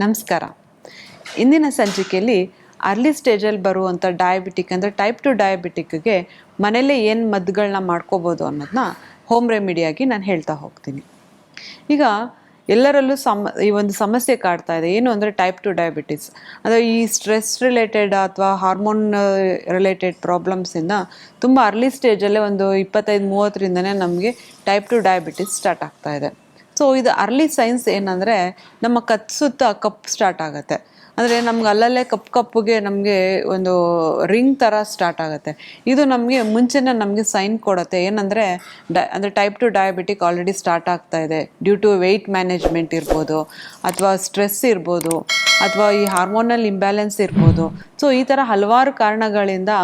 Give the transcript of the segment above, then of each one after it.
ನಮಸ್ಕಾರ. ಇಂದಿನ ಸಂಚಿಕೆಯಲ್ಲಿ ಅರ್ಲಿ ಸ್ಟೇಜಲ್ಲಿ ಬರುವಂಥ ಡಯಾಬಿಟಿಕ್ ಅಂದರೆ ಟೈಪ್ ಟು ಡಯಾಬಿಟಿಕ್ಗೆ ಮನೆಯಲ್ಲೇ ಏನು ಮದ್ದುಗಳನ್ನ ಮಾಡ್ಕೋಬೋದು ಅನ್ನೋದನ್ನ ಹೋಮ್ ರೆಮಿಡಿಯಾಗಿ ನಾನು ಹೇಳ್ತಾ ಹೋಗ್ತೀನಿ. ಈಗ ಎಲ್ಲರಲ್ಲೂ ಸಮ, ಈ ಒಂದು ಸಮಸ್ಯೆ ಕಾಡ್ತಾ ಇದೆ. ಏನು ಅಂದರೆ ಟೈಪ್ ಟು ಡಯಾಬಿಟಿಸ್ ಅಂದರೆ ಈ ಸ್ಟ್ರೆಸ್ ರಿಲೇಟೆಡ್ ಅಥವಾ ಹಾರ್ಮೋನ್ ರಿಲೇಟೆಡ್ ಪ್ರಾಬ್ಲಮ್ಸಿಂದ ತುಂಬ ಅರ್ಲಿ ಸ್ಟೇಜಲ್ಲೇ ಒಂದು ಇಪ್ಪತ್ತೈದು ಮೂವತ್ತರಿಂದನೇ ನಮಗೆ ಟೈಪ್ ಟು ಡಯಾಬಿಟಿಸ್ ಸ್ಟಾರ್ಟ್ ಆಗ್ತಾ ಇದೆ. ಸೊ ಇದು ಅರ್ಲಿ ಸೈನ್ಸ್ ಏನಂದರೆ ನಮ್ಮ ಕತ್ ಸುತ್ತ ಕಪ್ ಸ್ಟಾರ್ಟ್ ಆಗುತ್ತೆ. ಅಂದರೆ ನಮ್ಗೆ ಅಲ್ಲಲ್ಲೇ ಕಪ್ ಕಪ್ಪುಗೆ ನಮಗೆ ಒಂದು ರಿಂಗ್ ಥರ ಸ್ಟಾರ್ಟ್ ಆಗುತ್ತೆ. ಇದು ನಮಗೆ ಮುಂಚೆನೇ ನಮಗೆ ಸೈನ್ ಕೊಡುತ್ತೆ. ಏನಂದರೆ ಡ, ಅಂದರೆ type two diabetic already start ಆಗ್ತಾ ಇದೆ. ಡ್ಯೂ ಟು ವೆಯ್ಟ್ ಮ್ಯಾನೇಜ್ಮೆಂಟ್ ಇರ್ಬೋದು, ಅಥವಾ ಸ್ಟ್ರೆಸ್ ಇರ್ಬೋದು, ಅಥವಾ ಈ ಹಾರ್ಮೋನಲ್ ಇಂಬ್ಯಾಲೆನ್ಸ್ ಇರ್ಬೋದು. ಸೊ ಈ ಥರ ಹಲವಾರು ಕಾರಣಗಳಿಂದ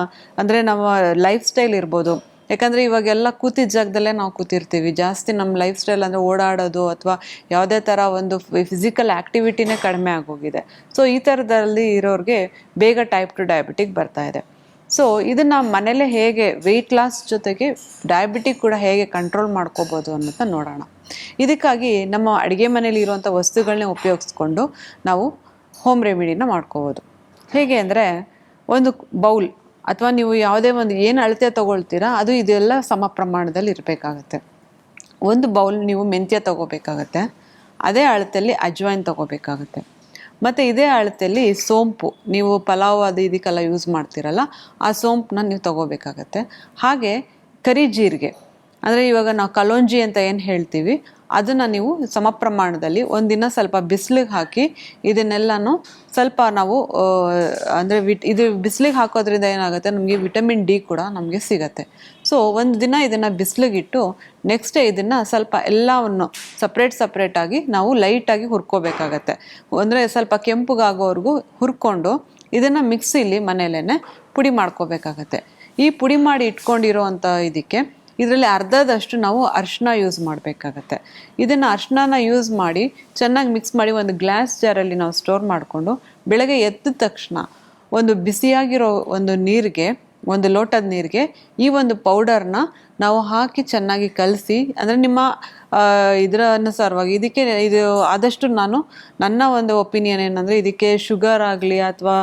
ಅಂದರೆ ನಮ್ಮ ಲೈಫ್ ಸ್ಟೈಲ್ ಇರ್ಬೋದು. ಯಾಕಂದರೆ ಇವಾಗೆಲ್ಲ ಕೂತಿದ್ದ ಜಾಗದಲ್ಲೇ ನಾವು ಕೂತಿರ್ತೀವಿ. ಜಾಸ್ತಿ ನಮ್ಮ ಲೈಫ್ ಸ್ಟೈಲ್ ಅಂದರೆ ಓಡಾಡೋದು ಅಥವಾ ಯಾವುದೇ ಥರ ಒಂದು ಫಿಸಿಕಲ್ ಆ್ಯಕ್ಟಿವಿಟಿನೇ ಕಡಿಮೆ ಆಗೋಗಿದೆ. ಸೊ ಈ ಥರದಲ್ಲಿ ಇರೋರಿಗೆ ಬೇಗ ಟೈಪ್ ಟು ಡಯಾಬಿಟಿಕ್ ಬರ್ತಾ ಇದೆ. ಸೊ ಇದನ್ನು ಮನೇಲೇ ಹೇಗೆ ವೆಯ್ಟ್ ಲಾಸ್ ಜೊತೆಗೆ ಡಯಾಬಿಟಿಕ್ ಕೂಡ ಹೇಗೆ ಕಂಟ್ರೋಲ್ ಮಾಡ್ಕೋಬೋದು ಅನ್ನೋದನ್ನ ನೋಡೋಣ. ಇದಕ್ಕಾಗಿ ನಮ್ಮ ಅಡುಗೆ ಮನೇಲಿ ಇರುವಂಥ ವಸ್ತುಗಳನ್ನೇ ಉಪಯೋಗಿಸ್ಕೊಂಡು ನಾವು ಹೋಮ್ ರೆಮಿಡಿನ ಮಾಡ್ಕೋಬೋದು. ಹೇಗೆ ಅಂದರೆ ಒಂದು ಬೌಲ್ ಅಥವಾ ನೀವು ಯಾವುದೇ ಒಂದು ಏನು ಅಳತೆ ತೊಗೊಳ್ತೀರಾ, ಅದು ಇದೆಲ್ಲ ಸಮ ಪ್ರಮಾಣದಲ್ಲಿ ಇರಬೇಕಾಗತ್ತೆ. ಒಂದು ಬೌಲ್ ನೀವು ಮೆಂತ್ಯ ತೊಗೋಬೇಕಾಗತ್ತೆ, ಅದೇ ಅಳತೆಯಲ್ಲಿ ಅಜ್ವಾಯಿನ್ ತೊಗೋಬೇಕಾಗತ್ತೆ. ಮತ್ತು ಇದೇ ಅಳತೆಯಲ್ಲಿ ಸೋಂಪು, ನೀವು ಪಲಾವ್ ಅದು ಇದಕ್ಕೆಲ್ಲ ಯೂಸ್ ಮಾಡ್ತೀರಲ್ಲ, ಆ ಸೋಂಪನ್ನ ನೀವು ತೊಗೋಬೇಕಾಗತ್ತೆ. ಹಾಗೆ ಕರಿ ಜೀರಿಗೆ, ಅಂದರೆ ಇವಾಗ ನಾವು ಕಲೋಂಜಿ ಅಂತ ಏನು ಹೇಳ್ತೀವಿ ಅದನ್ನು ನೀವು ಸಮ ಪ್ರಮಾಣದಲ್ಲಿ ಒಂದಿನ ಸ್ವಲ್ಪ ಬಿಸಿಲಿಗೆ ಹಾಕಿ ಇದನ್ನೆಲ್ಲನೂ ಸ್ವಲ್ಪ ನಾವು ಅಂದರೆ ವಿಟ್, ಇದು ಬಿಸಿಲಿಗೆ ಹಾಕೋದ್ರಿಂದ ಏನಾಗುತ್ತೆ? ನಮಗೆ ವಿಟಮಿನ್ ಡಿ ಕೂಡ ನಮಗೆ ಸಿಗತ್ತೆ. ಸೊ ಒಂದು ದಿನ ಇದನ್ನು ಬಿಸಿಲಿಗಿಟ್ಟು ನೆಕ್ಸ್ಟ್ ಇದನ್ನು ಸ್ವಲ್ಪ ಎಲ್ಲವನ್ನು ಸಪ್ರೇಟ್ ಸಪ್ರೇಟಾಗಿ ನಾವು ಲೈಟಾಗಿ ಹುರ್ಕೋಬೇಕಾಗತ್ತೆ. ಅಂದರೆ ಸ್ವಲ್ಪ ಕೆಂಪುಗಾಗೋವರೆಗೂ ಹುರ್ಕೊಂಡು ಇದನ್ನು ಮಿಕ್ಸಿಲಿ ಮನೇಲೇ ಪುಡಿ ಮಾಡ್ಕೋಬೇಕಾಗತ್ತೆ. ಈ ಪುಡಿ ಮಾಡಿ ಇಟ್ಕೊಂಡಿರೋವಂಥ ಇದಕ್ಕೆ ಇದರಲ್ಲಿ ಅರ್ಧದಷ್ಟು ನಾವು ಅರ್ಶಿನ ಯೂಸ್ ಮಾಡಬೇಕಾಗತ್ತೆ. ಇದನ್ನು ಅರ್ಶಿನ ಯೂಸ್ ಮಾಡಿ ಚೆನ್ನಾಗಿ ಮಿಕ್ಸ್ ಮಾಡಿ ಒಂದು ಗ್ಲಾಸ್ ಜಾರಲ್ಲಿ ನಾವು ಸ್ಟೋರ್ ಮಾಡಿಕೊಂಡು ಬೆಳಗ್ಗೆ ಎದ್ದ ತಕ್ಷಣ ಒಂದು ಬಿಸಿಯಾಗಿರೋ ಒಂದು ನೀರಿಗೆ, ಒಂದು ಲೋಟದ ನೀರಿಗೆ ಈ ಒಂದು ಪೌಡರ್ನ ನಾವು ಹಾಕಿ ಚೆನ್ನಾಗಿ ಕಲಸಿ, ಅಂದರೆ ನಿಮ್ಮ ಇದರ ಅನುಸಾರವಾಗಿ ಇದಕ್ಕೆ ಇದು ಆದಷ್ಟು ನಾನು ನನ್ನ ಒಂದು ಒಪಿನಿಯನ್ ಏನಂದರೆ ಇದಕ್ಕೆ ಶುಗರ್ ಆಗಲಿ ಅಥವಾ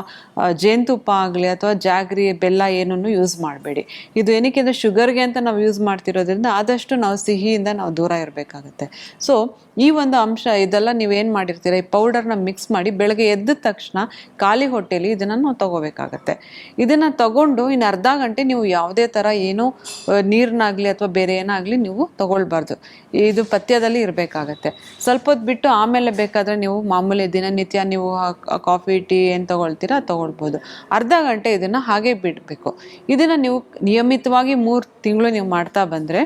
ಜೇನುತುಪ್ಪ ಆಗಲಿ ಅಥವಾ ಜಾಗ್ರಿ, ಬೆಲ್ಲ ಏನನ್ನು ಯೂಸ್ ಮಾಡಬೇಡಿ. ಇದು ಏನಕ್ಕೆ ಅಂದರೆ ಶುಗರ್ಗೆ ಅಂತ ನಾವು ಯೂಸ್ ಮಾಡ್ತಿರೋದ್ರಿಂದ ಆದಷ್ಟು ನಾವು ಸಿಹಿಯಿಂದ ನಾವು ದೂರ ಇರಬೇಕಾಗುತ್ತೆ. ಸೊ ಈ ಒಂದು ಅಂಶ ಇದೆಲ್ಲ ನೀವು ಏನು ಮಾಡಿರ್ತೀರ? ಈ ಪೌಡರ್ನ ಮಿಕ್ಸ್ ಮಾಡಿ ಬೆಳಗ್ಗೆ ಎದ್ದ ತಕ್ಷಣ ಖಾಲಿ ಹೊಟ್ಟೆಲಿ ಇದನ್ನು ನಾವು ತಗೋಬೇಕಾಗತ್ತೆ. ಇದನ್ನು ತಗೊಂಡು ಇನ್ನು ಅರ್ಧ ಗಂಟೆ ನೀವು ಯಾವುದೇ ಥರ ಏನೂ ನೀರನ್ನಾಗಲಿ ಅಥವಾ ಬೇರೆ ಏನಾಗಲಿ ನೀವು ತಗೊಳ್ಬಾರ್ದು. ಇದು ಪಥ್ಯದಲ್ಲಿ ಇರಬೇಕಾಗತ್ತೆ. ಸ್ವಲ್ಪ ಹೊತ್ತು ಬಿಟ್ಟು ಆಮೇಲೆ ಬೇಕಾದರೆ ನೀವು ಮಾಮೂಲಿ ದಿನನಿತ್ಯ ನೀವು ಕಾಫಿ, ಟೀ ಏನು ತೊಗೊಳ್ತೀರಾ ತೊಗೊಳ್ಬೋದು. ಅರ್ಧ ಗಂಟೆ ಇದನ್ನು ಹಾಗೆ ಬಿಡಬೇಕು. ಇದನ್ನು ನೀವು ನಿಯಮಿತವಾಗಿ ಮೂರು ತಿಂಗಳು ನೀವು ಮಾಡ್ತಾ ಬಂದರೆ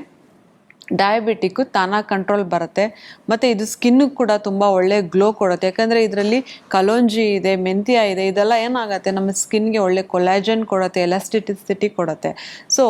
ಡಯಾಬಿಟಿಕ್ಕು ತಾನಾಗಿ ಕಂಟ್ರೋಲ್ ಬರುತ್ತೆ. ಮತ್ತು ಇದು ಸ್ಕಿನ್ನಿಗೆ ಕೂಡ ತುಂಬ ಒಳ್ಳೆ ಗ್ಲೋ ಕೊಡುತ್ತೆ. ಯಾಕಂದರೆ ಇದರಲ್ಲಿ ಕಲೋಂಜಿ ಇದೆ, ಮೆಂತ್ಯ ಇದೆ, ಇದೆಲ್ಲ ಏನಾಗುತ್ತೆ? ನಮ್ಮ ಸ್ಕಿನ್ಗೆ ಒಳ್ಳೆ ಕೊಲಾಜನ್ ಕೊಡುತ್ತೆ ಎಲಾಸ್ಟಿಟಿಸಿಟಿ ಕೊಡುತ್ತೆ. ಸೊ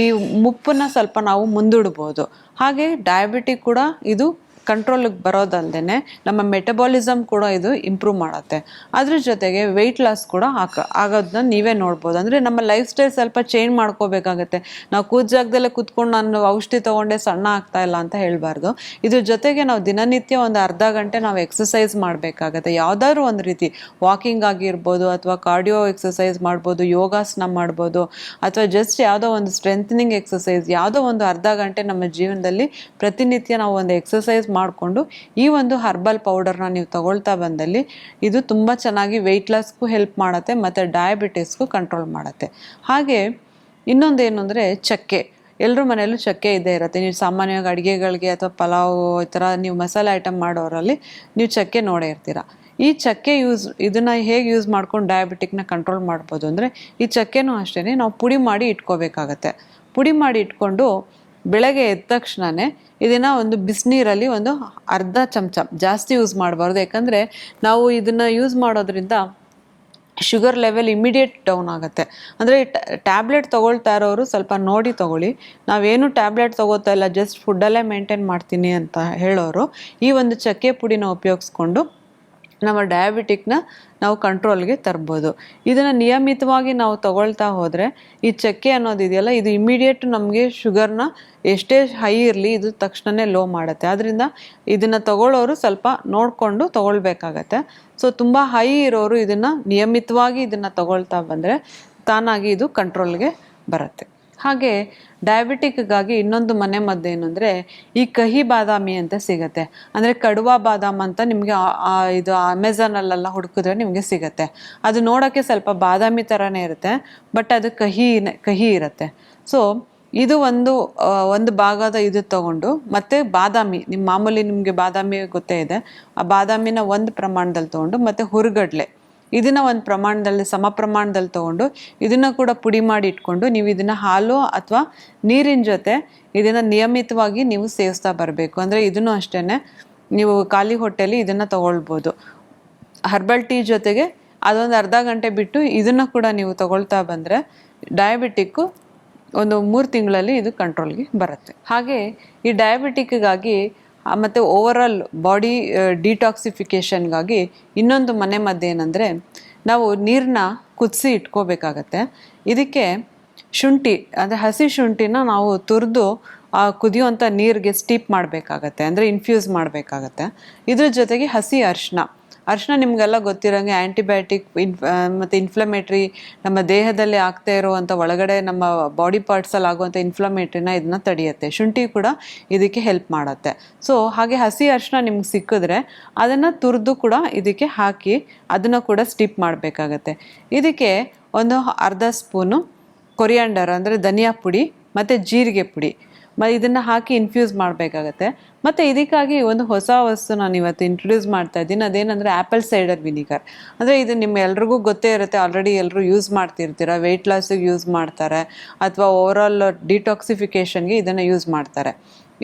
ಈ ಮುಪ್ಪನ್ನು ಸ್ವಲ್ಪ ನಾವು ಮುಂದೂಡ್ಬೋದು. ಹಾಗೆ ಡಯಾಬಿಟಿಕ್ ಕೂಡ ಇದು ಕಂಟ್ರೋಲಿಗೆ ಬರೋದಲ್ದೇ ನಮ್ಮ ಮೆಟಬಾಲಿಸಮ್ ಕೂಡ ಇದು ಇಂಪ್ರೂವ್ ಮಾಡುತ್ತೆ. ಅದ್ರ ಜೊತೆಗೆ ವೆಯ್ಟ್ ಲಾಸ್ ಕೂಡ ಹಾಕ ಆಗೋದನ್ನ ನೀವೇ ನೋಡ್ಬೋದು. ಅಂದರೆ ನಮ್ಮ ಲೈಫ್ ಸ್ಟೈಲ್ ಸ್ವಲ್ಪ ಚೇಂಜ್ ಮಾಡ್ಕೋಬೇಕಾಗತ್ತೆ. ನಾವು ಕೂತ್ ಜಾಗದಲ್ಲೇ ಕೂತ್ಕೊಂಡು ನಾನು ಔಷಧಿ ತೊಗೊಂಡೆ, ಸಣ್ಣ ಆಗ್ತಾ ಇಲ್ಲ ಅಂತ ಹೇಳಬಾರ್ದು. ಇದ್ರ ಜೊತೆಗೆ ನಾವು ದಿನನಿತ್ಯ ಒಂದು ಅರ್ಧ ಗಂಟೆ ನಾವು ಎಕ್ಸಸೈಸ್ ಮಾಡಬೇಕಾಗತ್ತೆ. ಯಾವುದಾದ್ರೂ ಒಂದು ರೀತಿ ವಾಕಿಂಗ್ ಆಗಿರ್ಬೋದು ಅಥವಾ ಕಾರ್ಡಿಯೋ ಎಕ್ಸಸೈಸ್ ಮಾಡ್ಬೋದು, ಯೋಗಾಸನ ಮಾಡ್ಬೋದು, ಅಥವಾ ಜಸ್ಟ್ ಯಾವುದೋ ಒಂದು ಸ್ಟ್ರೆಂಥನಿಂಗ್ ಎಕ್ಸಸೈಸ್ ಯಾವುದೋ ಒಂದು ಅರ್ಧ ಗಂಟೆ ನಮ್ಮ ಜೀವನದಲ್ಲಿ ಪ್ರತಿನಿತ್ಯ ನಾವು ಒಂದು ಎಕ್ಸಸೈಸ್ ಮಾಡಿಕೊಂಡು ಈ ಒಂದು ಹರ್ಬಲ್ ಪೌಡರ್ನ ನೀವು ತಗೊಳ್ತಾ ಬಂದಲ್ಲಿ ಇದು ತುಂಬ ಚೆನ್ನಾಗಿ ವೆಯ್ಟ್ ಲಾಸ್ಗೂ ಹೆಲ್ಪ್ ಮಾಡುತ್ತೆ, ಮತ್ತು ಡಯಾಬಿಟಿಸ್ಗೂ ಕಂಟ್ರೋಲ್ ಮಾಡುತ್ತೆ. ಹಾಗೆ ಇನ್ನೊಂದೇನು ಅಂದರೆ ಚಕ್ಕೆ. ಎಲ್ಲರ ಮನೆಯಲ್ಲೂ ಚಕ್ಕೆ ಇದ್ದೇ ಇರುತ್ತೆ. ನೀವು ಸಾಮಾನ್ಯವಾಗಿ ಅಡುಗೆಗಳಿಗೆ ಅಥವಾ ಪಲಾವ್ ಈ ಥರ ನೀವು ಮಸಾಲೆ ಐಟಮ್ ಮಾಡೋರಲ್ಲಿ ನೀವು ಚಕ್ಕೆ ನೋಡೇ ಇರ್ತೀರ. ಈ ಚಕ್ಕೆ ಯೂಸ್ ಇದನ್ನು ಹೇಗೆ ಯೂಸ್ ಮಾಡ್ಕೊಂಡು ಡಯಾಬಿಟಿಕ್ನ ಕಂಟ್ರೋಲ್ ಮಾಡ್ಬೋದು ಅಂದರೆ ಈ ಚಕ್ಕೆನೂ ಅಷ್ಟೇ ನಾವು ಪುಡಿ ಮಾಡಿ ಇಟ್ಕೋಬೇಕಾಗತ್ತೆ. ಪುಡಿ ಮಾಡಿ ಇಟ್ಕೊಂಡು ಬೆಳಗ್ಗೆ ಎದ್ದ ತಕ್ಷಣನೇ ಇದನ್ನು ಒಂದು ಬಿಸಿನೀರಲ್ಲಿ ಒಂದು ಅರ್ಧ ಚಮಚ ಜಾಸ್ತಿ ಯೂಸ್ ಮಾಡಬಾರ್ದು. ಯಾಕಂದರೆ ನಾವು ಇದನ್ನು ಯೂಸ್ ಮಾಡೋದ್ರಿಂದ ಶುಗರ್ ಲೆವೆಲ್ ಇಮಿಡಿಯೇಟ್ ಡೌನ್ ಆಗುತ್ತೆ. ಅಂದರೆ ಟ್ಯಾಬ್ಲೆಟ್ ತೊಗೊಳ್ತಾ ಇರೋರು ಸ್ವಲ್ಪ ನೋಡಿ ತೊಗೊಳ್ಳಿ. ನಾವೇನು ಟ್ಯಾಬ್ಲೆಟ್ ತೊಗೋತಾ ಇಲ್ಲ ಜಸ್ಟ್ ಫುಡ್ಡಲ್ಲೇ ಮೇಂಟೈನ್ ಮಾಡ್ತೀನಿ ಅಂತ ಹೇಳೋರು ಈ ಒಂದು ಚಕ್ಕೆ ಪುಡಿನ ಉಪಯೋಗಿಸ್ಕೊಂಡು ನಮ್ಮ ಡಯಾಬಿಟಿಕ್ನ ನಾವು ಕಂಟ್ರೋಲ್ಗೆ ತರ್ಬೋದು. ಇದನ್ನು ನಿಯಮಿತವಾಗಿ ನಾವು ತಗೊಳ್ತಾ ಹೋದರೆ ಈ ಚಕ್ಕೆ ಅನ್ನೋದು ಇದೆಯಲ್ಲ ಇದು ಇಮಿಡಿಯೇಟ್ ನಮಗೆ ಶುಗರ್ನ ಎಷ್ಟೇ ಹೈ ಇರಲಿ ಇದು ತಕ್ಷಣವೇ ಲೋ ಮಾಡುತ್ತೆ. ಆದ್ದರಿಂದ ಇದನ್ನು ತಗೊಳ್ಳೋರು ಸ್ವಲ್ಪ ನೋಡಿಕೊಂಡು ತಗೊಳ್ಬೇಕಾಗತ್ತೆ. ಸೊ ತುಂಬ ಹೈ ಇರೋರು ಇದನ್ನು ನಿಯಮಿತವಾಗಿ ಇದನ್ನು ತಗೊಳ್ತಾ ಬಂದರೆ ತಾನಾಗಿ ಇದು ಕಂಟ್ರೋಲ್ಗೆ ಬರುತ್ತೆ. ಹಾಗೆ ಡಯಾಬಿಟಿಕ್ಗಾಗಿ ಇನ್ನೊಂದು ಮನೆ ಮದ್ದು ಏನು ಅಂದರೆ ಈ ಕಹಿ ಬಾದಾಮಿ ಅಂತ ಸಿಗುತ್ತೆ. ಅಂದರೆ ಕಡುವಾ ಬಾದಾಮ್ ಅಂತ ನಿಮಗೆ ಇದು ಅಮೆಝಾನಲ್ಲೆಲ್ಲ ಹುಡುಕಿದ್ರೆ ನಿಮಗೆ ಸಿಗುತ್ತೆ. ಅದು ನೋಡೋಕ್ಕೆ ಸ್ವಲ್ಪ ಬಾದಾಮಿ ಥರನೇ ಇರುತ್ತೆ ಬಟ್ ಅದು ಕಹಿ ಕಹಿ ಇರುತ್ತೆ. ಸೊ ಇದು ಒಂದು ಒಂದು ಭಾಗದ ಇದು ತಗೊಂಡು, ಮತ್ತು ಬಾದಾಮಿ ನಿಮ್ಮ ಮಾಮೂಲಿ ನಿಮಗೆ ಬಾದಾಮಿ ಗೊತ್ತೇ ಇದೆ. ಆ ಬಾದಾಮಿನ ಒಂದು ಪ್ರಮಾಣದಲ್ಲಿ ತಗೊಂಡು, ಮತ್ತು ಹುರುಗಡ್ಲೆ. ಇದನ್ನ ಒಂದು ಪ್ರಮಾಣದಲ್ಲಿ, ಸಮ ಪ್ರಮಾಣದಲ್ಲಿ ತಗೊಂಡು ಇದನ್ನ ಕೂಡ ಪುಡಿ ಮಾಡಿ ಇಟ್ಕೊಂಡು ನೀವು ಇದನ್ನ ಹಾಲು ಅಥವಾ ನೀರಿನ ಜೊತೆ ಇದನ್ನ ನಿಯಮಿತವಾಗಿ ನೀವು ಸೇವಿಸ್ತಾ ಬರಬೇಕು. ಅಂದರೆ ಇದನ್ನು ಅಷ್ಟೇ ನೀವು ಖಾಲಿ ಹೊಟ್ಟೆಲಿ ಇದನ್ನ ತಗೊಳ್ಬೋದು. ಹರ್ಬಲ್ ಟೀ ಜೊತೆಗೆ ಅದೊಂದು ಅರ್ಧ ಗಂಟೆ ಬಿಟ್ಟು ಇದನ್ನು ಕೂಡ ನೀವು ತಗೊಳ್ತಾ ಬಂದರೆ ಡಯಾಬಿಟಿಕ್ಕು ಒಂದು ಮೂರು ತಿಂಗಳಲ್ಲಿ ಇದು ಕಂಟ್ರೋಲ್ಗೆ ಬರುತ್ತೆ. ಹಾಗೆ ಈ ಡಯಾಬಿಟಿಕ್ಗಾಗಿ ಮತ್ತು ಓವರಾಲ್ ಬಾಡಿ ಡಿಟಾಕ್ಸಿಫಿಕೇಷನ್ಗಾಗಿ ಇನ್ನೊಂದು ಮನೆ ಮದ್ದು ಏನಂದರೆ, ನಾವು ನೀರನ್ನ ಕುದಿಸಿ ಇಟ್ಕೋಬೇಕಾಗತ್ತೆ. ಇದಕ್ಕೆ ಶುಂಠಿ, ಅಂದರೆ ಹಸಿ ಶುಂಠಿನ ನಾವು ತುರಿದು ಆ ಕುದಿಯುವಂಥ ನೀರಿಗೆ ಸ್ಟೀಪ್ ಮಾಡಬೇಕಾಗತ್ತೆ, ಅಂದರೆ ಇನ್ಫ್ಯೂಸ್ ಮಾಡಬೇಕಾಗತ್ತೆ. ಇದ್ರ ಜೊತೆಗೆ ಹಸಿ ಅರಿಶಿನ. ಅರಿಶಿನ ನಿಮಗೆಲ್ಲ ಗೊತ್ತಿರೋಂಗೆ ಆ್ಯಂಟಿಬಯೋಟಿಕ್ ಇನ್ ಮತ್ತು ಇನ್ಫ್ಲಮೇಟ್ರಿ ನಮ್ಮ ದೇಹದಲ್ಲಿ ಆಗ್ತಾ ಇರುವಂಥ ಒಳಗಡೆ ನಮ್ಮ ಬಾಡಿ ಪಾರ್ಟ್ಸಲ್ಲಿ ಆಗುವಂಥ ಇನ್ಫ್ಲಮೇಟ್ರಿನ ಇದನ್ನ ತಡೆಯುತ್ತೆ. ಶುಂಠಿ ಕೂಡ ಇದಕ್ಕೆ ಹೆಲ್ಪ್ ಮಾಡುತ್ತೆ. ಸೊ ಹಾಗೆ ಹಸಿ ಅರಿಶಿನ ನಿಮ್ಗೆ ಸಿಕ್ಕಿದ್ರೆ ಅದನ್ನು ತುರಿದು ಕೂಡ ಇದಕ್ಕೆ ಹಾಕಿ ಅದನ್ನು ಕೂಡ ಸ್ಟಿಪ್ ಮಾಡಬೇಕಾಗತ್ತೆ. ಇದಕ್ಕೆ ಒಂದು ಅರ್ಧ ಸ್ಪೂನು ಕೊರಿಯಾಂಡರ್ ಅಂದರೆ ಧನಿಯಾ ಪುಡಿ ಮತ್ತು ಜೀರಿಗೆ ಪುಡಿ. ಮ ಇದನ್ನು ಹಾಕಿ ಇನ್ಫ್ಯೂಸ್ ಮಾಡಬೇಕಾಗತ್ತೆ. ಮತ್ತು ಇದಕ್ಕಾಗಿ ಒಂದು ಹೊಸ ವಸ್ತು ನಾನು ಇವತ್ತು ಇಂಟ್ರೊಡ್ಯೂಸ್ ಮಾಡ್ತಾ ಇದ್ದೀನಿ. ಅದೇನಂದರೆ ಆ್ಯಪಲ್ ಸೈಡರ್ ವಿನಿಗರ್ ಅಂದರೆ ಇದು ನಿಮ್ಮ ಎಲ್ರಿಗೂ ಗೊತ್ತೇ ಇರುತ್ತೆ. ಆಲ್ರೆಡಿ ಎಲ್ಲರೂ ಯೂಸ್ ಮಾಡ್ತಿರ್ತೀರ? ವೆಯ್ಟ್ ಲಾಸಿಗೆ ಯೂಸ್ ಮಾಡ್ತಾರೆ. ಅಥವಾ ಓವರಾಲ್ ಡಿಟಾಕ್ಸಿಫಿಕೇಷನ್ಗೆ ಇದನ್ನು ಯೂಸ್ ಮಾಡ್ತಾರೆ.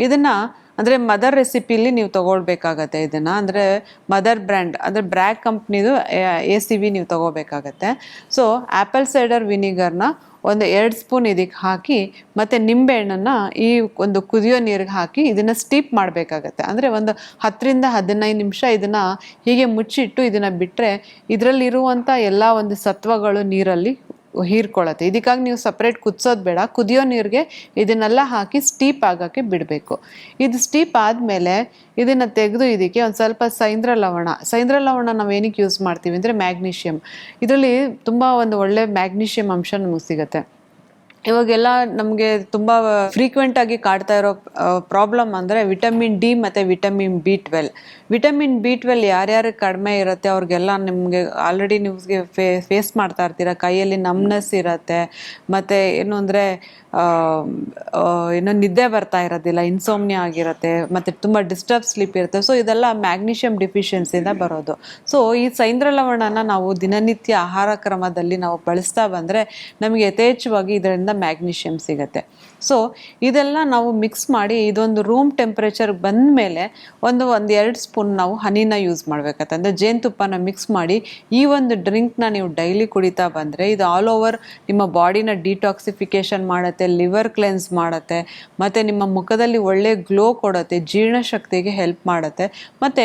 ಇದನ್ನು ಅಂದರೆ ಮದರ್ ರೆಸಿಪಿಲಿ ನೀವು ತೊಗೊಳ್ಬೇಕಾಗತ್ತೆ ಇದನ್ನು. ಅಂದರೆ ಮದರ್ ಬ್ರ್ಯಾಂಡ್ ಅಂದರೆ ಬ್ರ್ಯಾಕ್ ಕಂಪ್ನಿದು ಎ ಸಿ ವಿ ನೀವು ತೊಗೋಬೇಕಾಗತ್ತೆ ಸೊ ಆ್ಯಪಲ್ ಸೈಡರ್ ವಿನಿಗರ್ನ ಒಂದು ಎರಡು ಸ್ಪೂನ್ ಇದಕ್ಕೆ ಹಾಕಿ, ಮತ್ತು ನಿಂಬೆಹಣ್ಣನ್ನು ಈ ಒಂದು ಕುದಿಯೋ ನೀರಿಗೆ ಹಾಕಿ ಇದನ್ನು ಸ್ಟೀಪ್ ಮಾಡಬೇಕಾಗತ್ತೆ. ಅಂದರೆ ಒಂದು ಹತ್ತರಿಂದ ಹದಿನೈದು ನಿಮಿಷ ಇದನ್ನು ಹೀಗೆ ಮುಚ್ಚಿಟ್ಟು ಇದನ್ನು ಬಿಟ್ಟರೆ ಇದರಲ್ಲಿರುವಂಥ ಎಲ್ಲ ಒಂದು ಸತ್ವಗಳು ನೀರಲ್ಲಿ ಹೀರ್ಕೊಳ್ಳುತ್ತೆ. ಇದಕ್ಕಾಗಿ ನೀವು ಸಪ್ರೇಟ್ ಕುದಿಸೋದು ಬೇಡ. ಕುದಿಯೋ ನೀರಿಗೆ ಇದನ್ನೆಲ್ಲ ಹಾಕಿ ಸ್ಟೀಪ್ ಆಗೋಕ್ಕೆ ಬಿಡಬೇಕು. ಇದು ಸ್ಟೀಪ್ ಆದಮೇಲೆ ಇದನ್ನು ತೆಗೆದು ಇದಕ್ಕೆ ಒಂದು ಸ್ವಲ್ಪ ಸೈಂದ್ರ ಲವಣ. ಸೈಂದ್ರ ಲವಣ ನಾವು ಏನಕ್ಕೆ ಯೂಸ್ ಮಾಡ್ತೀವಿ ಅಂದರೆ ಮ್ಯಾಗ್ನೀಷಿಯಮ್ ಇದರಲ್ಲಿ ತುಂಬ ಒಂದು ಒಳ್ಳೆ ಮ್ಯಾಗ್ನೀಷಿಯಮ್ ಅಂಶ ನಮಗೆ ಸಿಗುತ್ತೆ. ಇವಾಗೆಲ್ಲ ನಮಗೆ ತುಂಬ ಫ್ರೀಕ್ವೆಂಟ್ ಆಗಿ ಕಾಡ್ತಾ ಇರೋ ಪ್ರಾಬ್ಲಮ್ ಅಂದರೆ ವಿಟಮಿನ್ ಡಿ ಮತ್ತು vitamin B twelve vitamin B twelve ಯಾರ್ಯಾರು ಕಡಿಮೆ ಇರುತ್ತೆ, ಅವ್ರಿಗೆಲ್ಲ ನಿಮಗೆ ಆಲ್ರೆಡಿ ನಿಮ್ಗೆ ಫೇಸ್ ಮಾಡ್ತಾ ಇರ್ತೀರ, ಕೈಯಲ್ಲಿ ನಮ್ನೆಸ್ ಇರುತ್ತೆ, ಮತ್ತು ಏನು ಅಂದರೆ ಏನೋ ನಿದ್ದೆ ಬರ್ತಾ ಇರೋದಿಲ್ಲ ಇನ್ಸೋಮ್ನಿಯಾ ಆಗಿರುತ್ತೆ, ಮತ್ತು ತುಂಬ ಡಿಸ್ಟರ್ಬ್ ಸ್ಲೀಪ್ ಇರುತ್ತೆ. ಸೊ ಇದೆಲ್ಲ ಮ್ಯಾಗ್ನೀಷಿಯಮ್ ಡಿಫಿಷಿಯನ್ಸಿಯಿಂದ ಬರೋದು. ಸೊ ಈ ಸೈಂದ್ರ ಲವಣನ ನಾವು ದಿನನಿತ್ಯ ಆಹಾರ ಕ್ರಮದಲ್ಲಿ ನಾವು ಬಳಸ್ತಾ ಬಂದರೆ ನಮಗೆ ಯಥೇಚ್ಛವಾಗಿ ಇದರಿಂದ ಮ್ಯಾಗ್ನೀಷಿಯಮ್ ಸಿಗುತ್ತೆ. ಸೊ ಇದೆಲ್ಲ ನಾವು ಮಿಕ್ಸ್ ಮಾಡಿ ಇದೊಂದು ರೂಮ್ ಟೆಂಪ್ರೇಚರ್ ಬಂದ ಮೇಲೆ ಒಂದು ಒಂದು ಎರಡು ಸ್ಪೂನ್ ನಾವು ಹನಿನ ಯೂಸ್ ಮಾಡಬೇಕಂತಂದರೆ ಜೇನುತುಪ್ಪನ ಮಿಕ್ಸ್ ಮಾಡಿ ಈ ಒಂದು ಡ್ರಿಂಕ್ನ ನೀವು ಡೈಲಿ ಕುಡಿತಾ ಬಂದರೆ ಇದು ಆಲ್ ಓವರ್ ನಿಮ್ಮ ಬಾಡಿನ ಡಿಟಾಕ್ಸಿಫಿಕೇಷನ್ ಮಾಡುತ್ತೆ ಲಿವರ್ ಕ್ಲೆನ್ಸ್ ಮಾಡುತ್ತೆ, ಮತ್ತು ನಿಮ್ಮ ಮುಖದಲ್ಲಿ ಒಳ್ಳೆಯ ಗ್ಲೋ ಕೊಡುತ್ತೆ ಜೀರ್ಣಶಕ್ತಿಗೆ ಹೆಲ್ಪ್ ಮಾಡುತ್ತೆ, ಮತ್ತು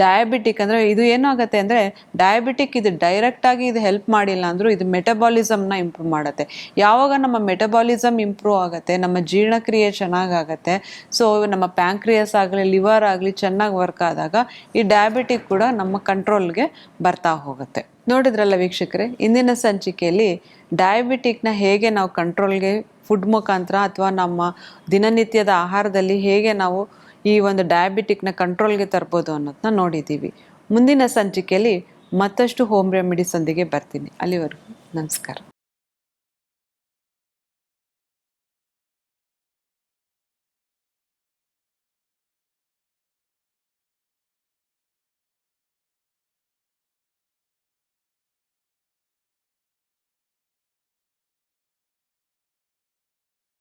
ಡಯಾಬಿಟಿಕ್ ಅಂದರೆ ಇದು ಏನಾಗುತ್ತೆ ಅಂದರೆ ಡಯಾಬಿಟಿಕ್ ಇದು ಡೈರೆಕ್ಟಾಗಿ ಇದು ಹೆಲ್ಪ್ ಮಾಡಿಲ್ಲ ಅಂದರೂ ಇದು ಮೆಟಬಾಲಿಸಮ್ನ ಇಂಪ್ರೂವ್ ಮಾಡುತ್ತೆ. ಯಾವಾಗ ನಮ್ಮ ಮೆಟಬಾಲಿಸಮ್ ಇಂಪ್ರೂವ್ ಆಗುತ್ತೆ, ನಮ್ಮ ಜೀರ್ಣಕ್ರಿಯೆ ಚೆನ್ನಾಗಾಗತ್ತೆ ಸೊ ನಮ್ಮ ಪ್ಯಾಂಕ್ರಿಯಸ್ ಆಗಲಿ ಲಿವರ್ ಆಗಲಿ ಚೆನ್ನಾಗಿ ವರ್ಕ್ ಆದಾಗ ಈ ಡಯಾಬಿಟಿಕ್ ಕೂಡ ನಮ್ಮ ಕಂಟ್ರೋಲ್ಗೆ ಬರ್ತಾ ಹೋಗುತ್ತೆ. ನೋಡಿದ್ರಲ್ಲ ವೀಕ್ಷಕರೇ, ಇಂದಿನ ಸಂಚಿಕೆಯಲ್ಲಿ ಡಯಾಬಿಟಿಕ್ನ ಹೇಗೆ ನಾವು ಕಂಟ್ರೋಲ್ಗೆ ಫುಡ್ ಮುಖಾಂತರ ಅಥವಾ ನಮ್ಮ ದಿನನಿತ್ಯದ ಆಹಾರದಲ್ಲಿ ಹೇಗೆ ನಾವು ಈ ಒಂದು ಡಯಾಬಿಟಿಕ್ನ ಕಂಟ್ರೋಲ್ಗೆ ತರ್ಬೋದು ಅನ್ನೋದನ್ನ ನೋಡಿದ್ದೀವಿ ಮುಂದಿನ ಸಂಚಿಕೆಯಲ್ಲಿ ಮತ್ತಷ್ಟು ಹೋಮ್ ರೆಮಿಡೀಸ್ ಒಂದಿಗೆ ಬರ್ತೀನಿ. ಅಲ್ಲಿವರೆಗೂ ನಮಸ್ಕಾರ.